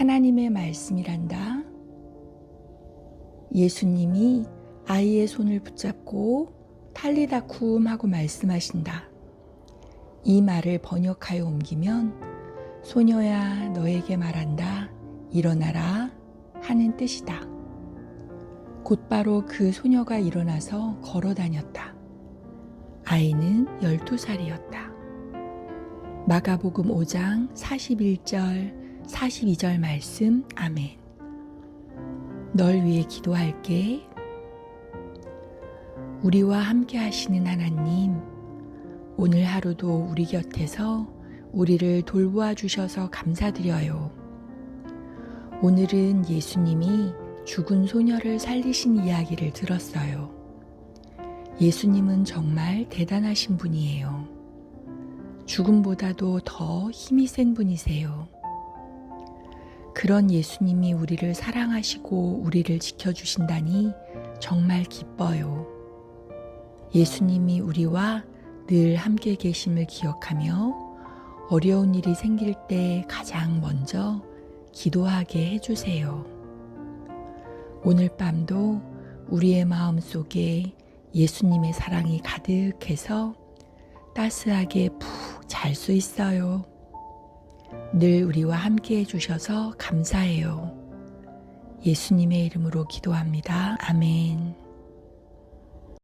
하나님의 말씀이란다. 예수님이 아이의 손을 붙잡고 탈리다 쿰 하고 말씀하신다. 이 말을 번역하여 옮기면 소녀야 너에게 말한다. 일어나라 하는 뜻이다. 곧바로 그 소녀가 일어나서 걸어 다녔다. 아이는 12살이었다. 마가복음 5장 41절, 42절 말씀, 아멘. 널 위해 기도할게. 우리와 함께 하시는 하나님, 오늘 하루도 우리 곁에서 우리를 돌보아 주셔서 감사드려요. 오늘은 예수님이 죽은 소녀를 살리신 이야기를 들었어요. 예수님은 정말 대단하신 분이에요. 죽음보다도 더 힘이 센 분이세요. 그런 예수님이 우리를 사랑하시고 우리를 지켜주신다니 정말 기뻐요. 예수님이 우리와 늘 함께 계심을 기억하며 어려운 일이 생길 때 가장 먼저 기도하게 해주세요. 오늘 밤도 우리의 마음 속에 예수님의 사랑이 가득해서 따스하게 푹 잘 수 있어요. 늘 우리와 함께 해주셔서 감사해요. 예수님의 이름으로 기도합니다. 아멘.